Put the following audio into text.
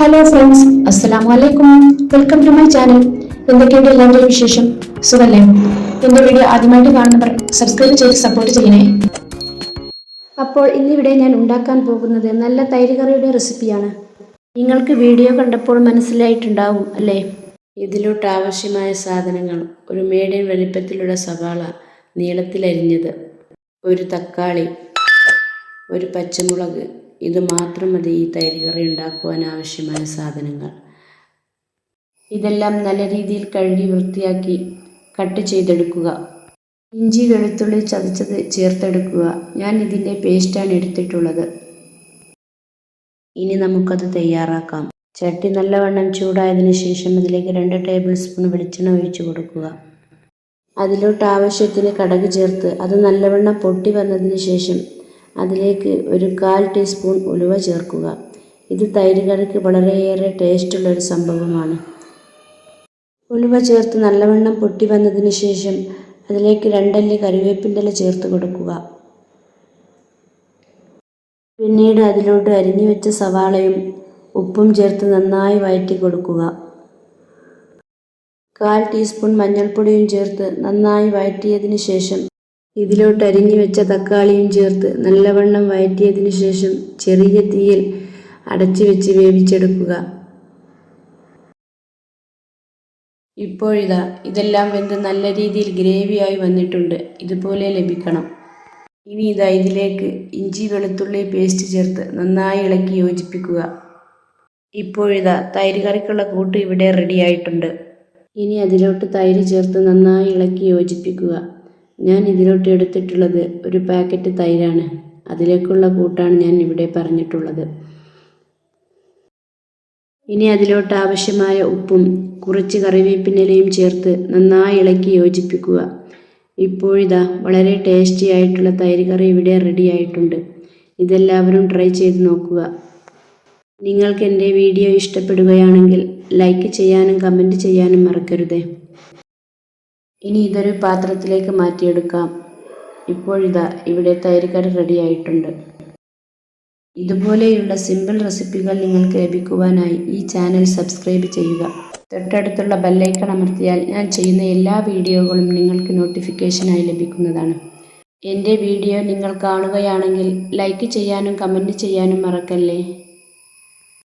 Hello friends അസ്സലാമു വലൈക്കും welcome to my channel എന്തൊക്കെയുണ്ട് എല്ലാവരുടെയും വിശേഷം? സുഖല്ലേ? എന്റെ വീഡിയോ ആദ്യമായിട്ട് കാണുന്നവർ സബ്സ്ക്രൈബ് ചെയ്ത് സപ്പോർട്ട് ചെയ്യണേ. അപ്പോൾ ഇന്നിവിടെ ഞാൻ ഉണ്ടാക്കാൻ പോകുന്നത് നല്ല തൈര് കറിയുടെ റെസിപ്പിയാണ് നിങ്ങൾക്ക് വീഡിയോ കണ്ടപ്പോൾ മനസ്സിലായിട്ടുണ്ടാവും അല്ലേ? ഇതിലോട്ട് ആവശ്യമായ സാധനങ്ങൾ ഒരു മീഡിയം വലിപ്പത്തിലുള്ള സവാള നീളത്തിലരിഞ്ഞത് ഒരു തക്കാളി ഒരു പച്ചമുളക് ഇത് മാത്രം മതി ഈ തൈര് കറി ഉണ്ടാക്കുവാൻ ആവശ്യമായ സാധനങ്ങൾ. ഇതെല്ലാം നല്ല രീതിയിൽ കഴുകി വൃത്തിയാക്കി കട്ട് ചെയ്തെടുക്കുക. ഇഞ്ചി വെളുത്തുള്ളി ചതച്ചത് ചേർത്തെടുക്കുക. ഞാൻ ഇതിന്റെ പേസ്റ്റാണ് എടുത്തിട്ടുള്ളത്. ഇനി നമുക്കത് തയ്യാറാക്കാം. ചട്ടി നല്ലവണ്ണം ചൂടായതിന് ശേഷം അതിലേക്ക് രണ്ട് ടേബിൾ സ്പൂൺ വെളിച്ചെണ്ണ ഒഴിച്ചു കൊടുക്കുക. അതിലോട്ട് ആവശ്യത്തിന് കടക് ചേർത്ത് അത് നല്ലവണ്ണം പൊട്ടി വന്നതിന് ശേഷം അതിലേക്ക് ഒരു കാൽ ടീസ്പൂൺ ഉലുവ ചേർക്കുക. ഇത് തൈര് കറിക്ക് വളരെയേറെ ടേസ്റ്റുള്ള ഒരു സംഭവമാണ്. ഉലുവ ചേർത്ത് നല്ലവണ്ണം പൊട്ടി വന്നതിന് ശേഷം അതിലേക്ക് രണ്ടല്ലി കറിവേപ്പിന്റെ ചേർത്ത് കൊടുക്കുക. പിന്നീട് അതിലോട്ട് അരിഞ്ഞു വെച്ച സവാളയും ഉപ്പും ചേർത്ത് നന്നായി വഴറ്റി കൊടുക്കുക. കാൽ ടീസ്പൂൺ മഞ്ഞൾപ്പൊടിയും ചേർത്ത് നന്നായി വഴറ്റിയതിന് ശേഷം ഇതിലോട്ട് അരിഞ്ഞു വെച്ച തക്കാളിയും ചേർത്ത് നല്ലവണ്ണം വഴറ്റിയതിന് ശേഷം ചെറിയ തീയിൽ അടച്ചു വെച്ച് വേവിച്ചെടുക്കുക. ഇപ്പോഴിതാ ഇതെല്ലാം വെന്ത് നല്ല രീതിയിൽ ഗ്രേവിയായി വന്നിട്ടുണ്ട്. ഇതുപോലെ ലഭിക്കണം. ഇനി ഇതാ ഇതിലേക്ക് ഇഞ്ചി വെളുത്തുള്ളി പേസ്റ്റ് ചേർത്ത് നന്നായി ഇളക്കി യോജിപ്പിക്കുക. ഇപ്പോഴിതാ തൈര് കറിക്കുള്ള കൂട്ട് ഇവിടെ റെഡിയായിട്ടുണ്ട് ഇനി അതിലോട്ട് തൈര് ചേർത്ത് നന്നായി ഇളക്കി യോജിപ്പിക്കുക. ഞാൻ ഇതിലോട്ട് എടുത്തിട്ടുള്ളത് ഒരു പാക്കറ്റ് തൈരാണ്. അതിലേക്കുള്ള കൂട്ടാണ് ഞാൻ ഇവിടെ പറഞ്ഞിട്ടുള്ളത്. ഇനി അതിലോട്ട് ആവശ്യമായ ഉപ്പും കുറച്ച് കറിവേപ്പിനിലയും ചേർത്ത് നന്നായി ഇളക്കി യോജിപ്പിക്കുക. ഇപ്പോഴിതാ വളരെ ടേസ്റ്റി ആയിട്ടുള്ള തൈര് കറി ഇവിടെ റെഡി ആയിട്ടുണ്ട്. ഇതെല്ലാവരും ട്രൈ ചെയ്ത് നോക്കുക. നിങ്ങൾക്ക് എന്റെ വീഡിയോ ഇഷ്ടപ്പെടുകയാണെങ്കിൽ ലൈക്ക് ചെയ്യാനും കമന്റ് ചെയ്യാനും മറക്കരുതേ. ഇനി ഇതൊരു പാത്രത്തിലേക്ക് മാറ്റിയെടുക്കാം. ഇപ്പോഴിതാ ഇവിടെ തൈരുകറി റെഡി ആയിട്ടുണ്ട് ഇതുപോലെയുള്ള സിമ്പിൾ റെസിപ്പികൾ നിങ്ങൾക്ക് ലഭിക്കുവാനായി ഈ ചാനൽ സബ്സ്ക്രൈബ് ചെയ്യുക. തൊട്ടടുത്തുള്ള ബെല്ലൈക്കൺ അമർത്തിയാൽ ഞാൻ ചെയ്യുന്ന എല്ലാ വീഡിയോകളും നിങ്ങൾക്ക് നോട്ടിഫിക്കേഷനായി ലഭിക്കുന്നതാണ്. എന്റെ വീഡിയോ നിങ്ങൾ കാണുകയാണെങ്കിൽ ലൈക്ക് ചെയ്യാനും കമന്റ് ചെയ്യാനും മറക്കല്ലേ?